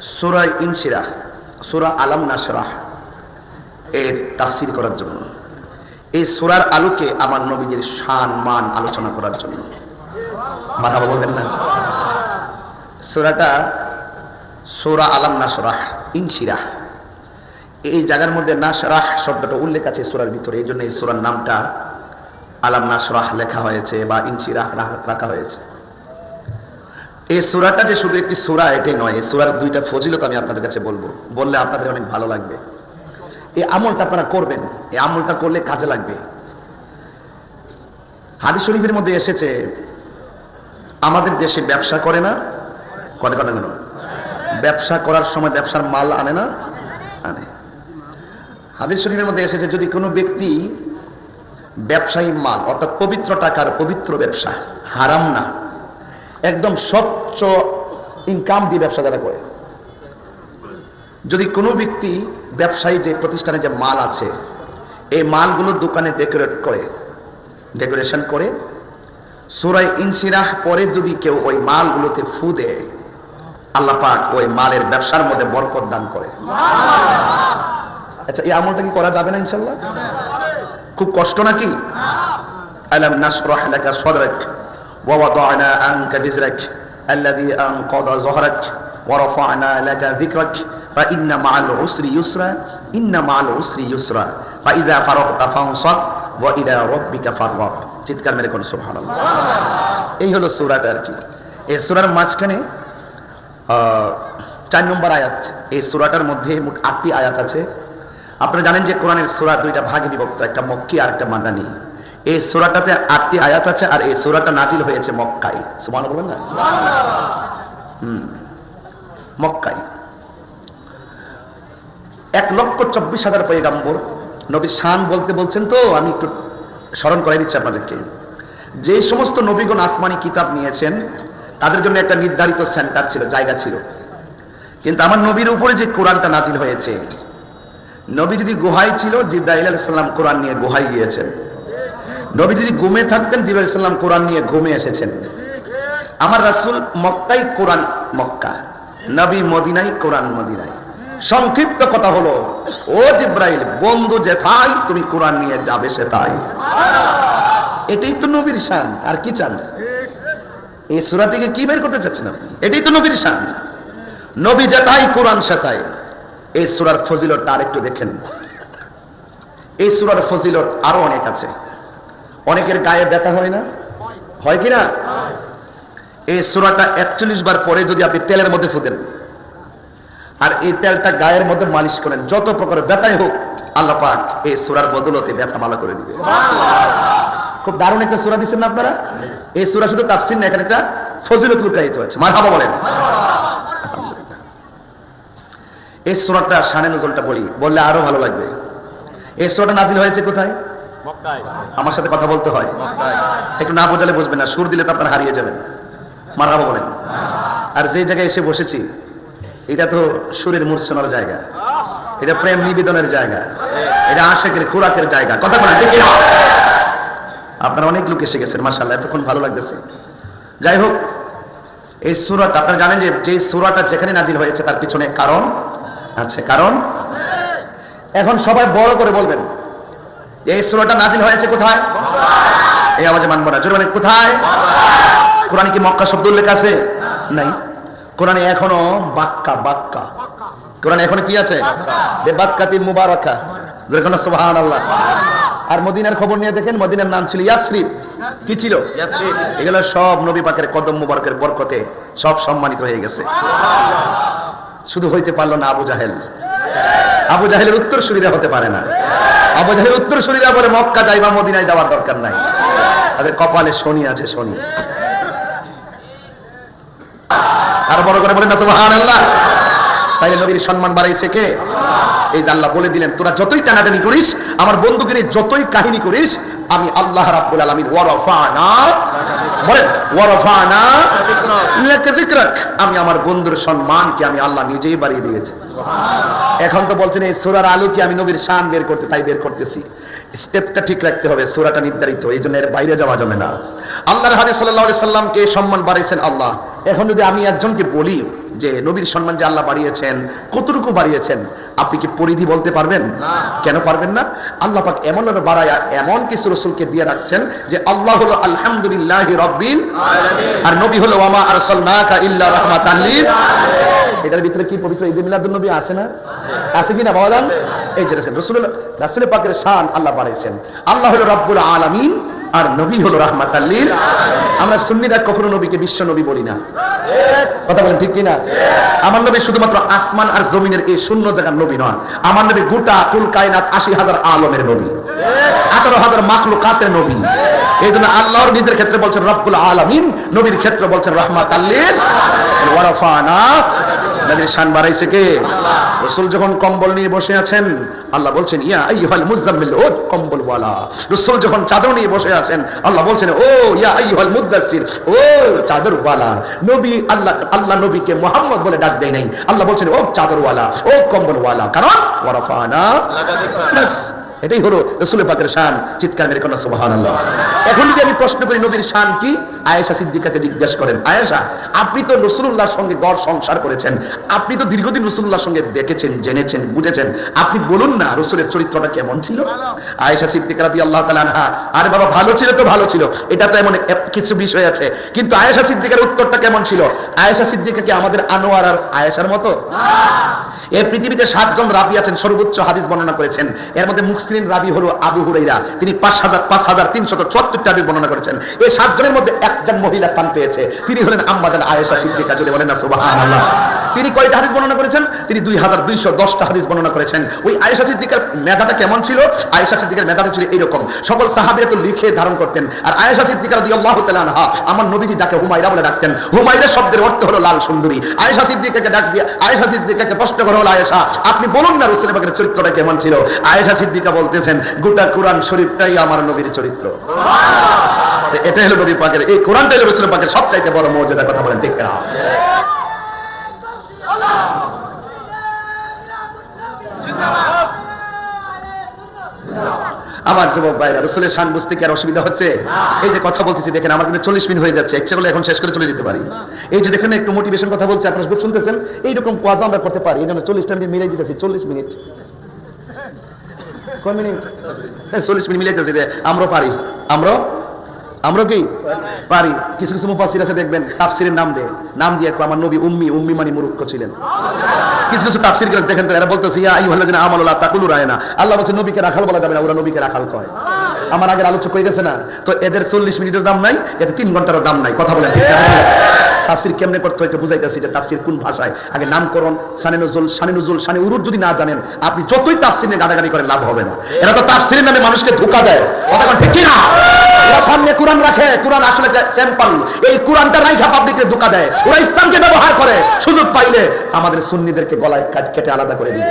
সুরাই ইনসিরা সুরা আলাম নাসরাহ এর তাফসির করার জন্য। এই সুরার আলোকে আমার নবীজির শান, মান আলোচনা করার জন্য। মাথা বলবেন না? সুরাটা সুরা আলাম নাসরাহ ইনসিরাহ এই জায়গার মধ্যে নাসরাহ শব্দটা উল্লেখ আছে সুরার ভিতরে, এই জন্য এই সুরার নামটা আলাম নাসরাহ লেখা হয়েছে বা ইনসিরাহ রাখা হয়েছে। এই সুরাটা যে শুধু একটি সুরা, এটাই নয়। এই সুরার দুইটা ফজিলত আমি আপনাদের কাছে বলব। বললে আপনাদের অনেক ভালো লাগবে। এই আমলটা আপনারা করবেন। এই আমলটা করলে কাজে লাগবে। হাদিস শরীফের মধ্যে এসেছে, আমাদের দেশে ব্যবসা করে না করে করে কেন? ব্যবসা করার সময় ব্যবসার মাল আনে না? আনে। হাদিস শরীফের মধ্যে এসেছে, যদি কোনো ব্যক্তি ব্যবসায়ী মাল, অর্থাৎ পবিত্র টাকার পবিত্র ব্যবসা, হারাম না একদম স্বচ্ছ ইনকাম দিয়ে ব্যবসা যারা করে। যদি কোনো ব্যক্তি ব্যবসায়ী যে প্রতিষ্ঠানে যে মাল আছে, এই মালগুলো দোকানে ডেকোরেট করে ডেকোরেশন করে সুরাই ইনসিরাহ পরে যদি কেউ ওই মালগুলোতে ফু দেয়, আল্লাহ পাক ওই মালের ব্যবসার মধ্যে বরকত দান করে। আচ্ছা এই আমলটা কি করা যাবে না ইনশাল্লাহ? খুব কষ্ট নাকি? আলাম নাশরাহ লাকা সাদরাক। ওয়া ওয়াদানা আনকা বিজরাক الذي أنقض ظهرك ورفعنا لك ذكرك فإن مع العسر يسرا إن مع العسر يسرا فإذا فرغت فانصب وإلى ربك فارغب চিৎকার মেরে কোন সুবহানাল্লাহ এই হলো সূরাটা আর কি এই সূরার মাঝখানে আহ, চার নম্বর আয়াত এই সূরাটার মধ্যে মোট আটটি আয়াত আছে আপনারা জানেন যে কোরআনের সূরা দুইটা ভাগে বিভক্ত একটা মক্কি আর একটা মাদানি এই সূরাটাতে আটটি আয়াত আছে আর এই সূরাটা নাজিল হয়েছে মক্কায়। সুবহানাল্লাহ বলেন না? হুম। মক্কায়। এক লক্ষ চব্বিশ হাজার পয়গাম্বর নবী শান বলতে বলছেন তো, আমি একটু স্মরণ করাই দিচ্ছি আপনাদেরকে। যে সমস্ত নবীগণ আসমানি কিতাব নিয়েছেন, তাদের জন্য একটা নির্ধারিত সেন্টার ছিল, জায়গা ছিল। কিন্তু আমার নবীর উপরে যে কোরআনটা নাজিল হয়েছে, নবী যদি গুহায় ছিল জিব্রাহিল আলাইসাল্লাম কোরআন নিয়ে গুহায় গিয়েছেন। নবী যদি ঘুমে থাকতেন জিব্রাহিল সাল্লাম কোরআন নিয়ে ঘুমে এসেছেন। আমার রাসূল মক্কাই কোরআন মক্কা, নবী মদিনাই কোরআন মদিনাই। সংক্ষিপ্ত কথা হলো, ও জিব্রাইল, বন্ধু যেথাই, তুমি কোরআন নিয়ে যাবে সে তাই এটাই তো নবীর শান, আর কি চান? এই সুরা থেকে কি বের করতে চাচ্ছেন এটাই তো নবীর শান। নবী যেতাই কোরআন সেতাই এই সুরার ফজিলত আর একটু দেখেন। এই সুরার ফজিলত আরও অনেক আছে। অনেকের গায়ে ব্যথা হয় না? হয় কি না? এই সুরাটা একচল্লিশ বার পরে যদি আপনি তেলের মধ্যে ফুতেন আর এই তেলটা গায়ের মধ্যে মালিশ করেন। যত প্রকার ব্যথাই হোক, আল্লাহ পাক এই সুরার বদলতে ব্যথা ভালো করে দিবে খুব দারুণ একটা সুরা দিচ্ছেন না আপনারা? এই সুরা শুধু তাফসির না, এখানে একটা ফজিলত লুকায়িত হয়েছে। মারহাবা বলেন। এই সুরাটা সানে নজলটা বলি, বললে আরও ভালো লাগবে। এই সুরাটা নাজিল হয়েছে কোথায়? আমার সাথে কথা বলতে হয়। একটু না বোঝালে বুঝবেন না সুর দিলে তো আপনার হারিয়ে যাবেন। মারহাবা বলেন। আর যে জায়গায় এসে বসেছি এটা তো সুরের মূর্ছনার জায়গা। এটা প্রেম নিবেদনের জায়গা। এটা আশেকের খোরাকের জায়গা। কথা বলেন ঠিক না? আপনারা অনেক লোক এসে গেছেন মাসাল্লাহ এতক্ষণ ভালো লাগতেছে। যাই হোক এই সুরাটা আপনারা জানেন যে যে সুরাটা যেখানে নাজিল হয়েছে তার পিছনে কারণ আছে কারণ এখন সবাই বড় করে বলবেন এই সুরাটা নাজিল হয়েছে কোথায়? এই আওয়াজে মানবো না। জোরে কোথায়? কোরআনে কি মক্কা শব্দ উল্লেখ আছে? নাই। কোরআনে এখনও বাক্কা বাক্কা। কোরআনে এখনও কি আছে? বেবাক্কাতি মুবারাকা। যেরকম সুবহানাল্লাহ। আর মদিনার খবর নিয়ে দেখেন মদিনার নাম ছিল ইয়াসরিব। কি ছিল? এগুলো সব নবী পাকের কদম মুবারকের বরকতে সব সম্মানিত হয়ে গেছে। শুধু হইতে পারল না আবু জাহেল। আবু জাহেলের উত্তর সুবিধা হতে পারে না। আবু জাহেলের উত্তর সুবিধা বলে মক্কা যাইবা মদিনায় যাওয়ার দরকার নাই। তাদের কপালে শনি আছে, শনি। আর বড় করে বলেন না, সুবহানাল্লাহ। তাইলে নবীর সম্মান বাড়াইছে কে? এই আল্লাহ বলে দিলেন, তোরা যতই টানাটানি করিস, আমার বন্ধুকে যতই কাহিনী করিস, আমি আল্লাহ রাব্বুল আলামিন ওয়ারাফানা বলেন ওয়ারাফানা যিকরাক। আমি আমার বন্ধুর সম্মানকে আমি আল্লাহ নিজেই বাড়িয়ে দিয়েছি। এখন তো বলছেন এই সূরার আলো কি আমি নবীর শান বের করতে তাই বের করতেছি। স্টেপটা ঠিক রাখতে হবে সুরাটা নির্ধারিত এই জন্য এর বাইরে যাওয়া যাবে না। আল্লাহর সাল্লাল্লাহু আলাইহি সাল্লামকে সম্মান বাড়িয়েছেন আল্লাহ। এখন যদি আমি একজনকে বলি যে নবীর সম্মান যে আল্লাহ বাড়িয়েছেন কতটুকু বাড়িয়েছেন আপনি কি পরিধি বলতে পারবেন? কেন পারবেন না? আল্লাহ পাক এমন ভাবে বাড়ায়া এমন কিছু রসুলকে দিয়ে রাখছেন যে আল্লাহ হলো আলহামদুলিল্লাহ রব্বিল আর নবী হলো ওয়ামা আরসালনাকা ইল্লা রাহমাতাল লিল এটার ভিতরে কি পবিত্র ঈদ মিলাদুন নবী আছে না? আছে কি না বাবা জান? এই যে রসুল রাসূল পাকের শান আল্লাহ বাড়াইছেন আল্লাহ হলো রব্বুল আলামিন আর নবী হলো রাহমাতাল্লিল আমরা সুন্নিরা কখনো নবীকে বিশ্ব নবী বলি না। কথা বলেন ঠিক কিনা? আমার নবী শুধুমাত্র আসমান আর জমিনের এই শূন্য জায়গার নবী নয়। আমার নবী গোটা কুল কায়নাত আশি হাজার আলমের নবী। আঠারো হাজার মাখলুকাতের নবী। এই জন্য আল্লাহর নিজের ক্ষেত্রে বলছেন রব্বুল আলামিন, নবীর ক্ষেত্রে বলছেন রহমাত আল্লিল ওয়ারাফানা নবীর শান বাড়াইছে কে? রসুল যখন কম্বল নিয়ে বসে আছেন আল্লাহ বলছেন ইয়া আইয়ুহাল মুজাম্মিল ও কম্বল ওয়ালা রসুল যখন চাদর নিয়ে বসে আছেন আল্লাহ বলছেন ও ইয়া আইয়ুহাল মুদাসসির ও চাদর ওয়ালা নবী আল্লাহ আল্লাহ নবীকে মোহাম্মদ বলে ডাক দেয় নাই। আল্লাহ বলছেন ও চাদর ওয়ালা ও কম্বল ওয়ালা কারণ ওয়ারাফানা ব্যাস, এটাই হলো রসুল পাকের শান, চিৎকার মেরে কোন সুবাহান এখন যদি আমি প্রশ্ন করি, নবীর শান কি? আয়েশা সিদ্দিকাকে জিজ্ঞেস করেন, আয়েশা, আপনি তো রসুল্লাহর সঙ্গে গড় সংসার করেছেন, আপনি তো দীর্ঘদিন রসুল্লাহর সঙ্গে দেখেছেন, জেনেছেন, বুঝেছেন, আপনি বলুন না রসুলের চরিত্রটা কেমন ছিল? আয়েশা সিদ্দিকা রাদি আল্লাহ তালা আনহা, আরে বাবা, ভালো ছিল তো ভালো ছিল, এটা তো এমন কিছু বিষয় আছে, কিন্তু আয়েশা সিদ্দিকার উত্তরটা কেমন ছিল? আয়েশা সিদ্দিকা কি আমাদের আনোয়ার আর আয়েশার মতো? এই পৃথিবীতে সাতজন রাবি আছেন, সর্বোচ্চ হাদিস বর্ণনা করেছেন, এর মধ্যে মুসলিম রাবি হলো আবু হুরাইরা। তিনি পাঁচ হাজার পাঁচ হাজার তিনশত চুয়াত্তরটা হাদিস বর্ণনা করেছেন। এই সাতজনের মধ্যে একজন মহিলা স্থান পেয়েছে। তিনি হলেন আম্মাজান আয়েশা সিদ্দিকা, যদি বলেন না তিনি কয়টা হাদিস বর্ণনা করেছেন? তিনি দুই হাজার দুইশো দশটা হাদিস বর্ণনা করেছেন। ওই আয়েশা সিদ্দিকার মেধাটা কেমন ছিল? আয়েশা সিদ্দিকার মেধাটা ছিল এরকম সকল সাহাবিরা তো লিখে ধারণ করতেন। আর আয়েশা সিদ্দিকার দিয়ে আল্লাহ তালানহা আমার নবীজি যাকে হুমায়রা বলে ডাকতেন হুমায়রা শব্দের অর্থ হলো লাল সুন্দরী। আয়েশা সিদ্দিকাকে ডাক দিয়ে, আয়েশা সিদ্দিকাকে প্রশ্ন করা হলো, আয়েশা, আপনি বলুন না রসুল পাকের চরিত্রটা কেমন ছিল? আয়েশা সিদ্দিকা বলতেছেন গোটা কোরআন শরীফটাই আমার নবীর চরিত্র। তো এটা হলো নবী পাকের এই কোরআনটা হলো রসুল পাকের সবচাইতে বড় মর্যাদা কথা বলেন ঠিক না আমার যুবক ভাইরা রসুলের শান বুঝতে কি আর অসুবিধা হচ্ছে? এই যে কথা বলতেছি দেখেন আমার কিন্তু চল্লিশ মিনিট হয়ে যাচ্ছে ইচ্ছা করলে এখন শেষ করে চলে যেতে পারি। এই যে দেখেন একটু মোটিভেশন কথা বলছে আপনারা খুব শুনতেছেন? এইরকম কোয়াজ আমরা করতে পারি এই জন্য চল্লিশটা মিনিট মিলাই দিতেছি চল্লিশ মিনিট। কয় মিনিট? চল্লিশ মিনিট মিলাইতেছি যে, আমরা পারি। আমরা? আমরা কি? পারি। কিছু কিছু মুফাসির আছে, দেখবেন, তাফসিরের নাম দেয়। নাম দিয়ে আমার নবী উম্মি উম্মি মানে মুরুক্ষ ছিলেন। কিছু কিছু তাফসির করে দেখেন তো এরা বলতেছে, ইয়া আইয়ুহাল্লাযিনা আমানু লা তাকুলু রায়না। আল্লাহ বলছে, নবীকে রাখাল বলা যাবে না, ওরা নবীকে রাখাল কয়। আমার আগের আলোচক হয়ে গেছে না? তো এদের চল্লিশ মিনিটের দাম নাই, এতে তিন ঘন্টারও দাম নাই। কথা বলেন ঠিক না? তাফসির কেমনে করতে হয় বুঝাইতেছি যে তাফসির কোন ভাষায়? আগে নামকরণ, সানে নজুল সানে নজুল, সানে উরুদ যদি না জানেন, আপনি যতই তাফসির নিয়ে গাড়াগাড়ি করে লাভ হবে না। এরা তো তাফসিরের নামে মানুষকে ধোকা দেয়। কথা ঠিক কি না ওরা সামনে কোরআন রাখে, কোরআন আসলে স্যাম্পল এই কোরআনটা রাইখা পাবলিককে ধোকা দেয়। ওরা ইসলামকে ব্যবহার করে। সুযোগ পাইলে আমাদের সুন্নিদেরকে গলায় কাট- কেটে আলাদা করে দিবে।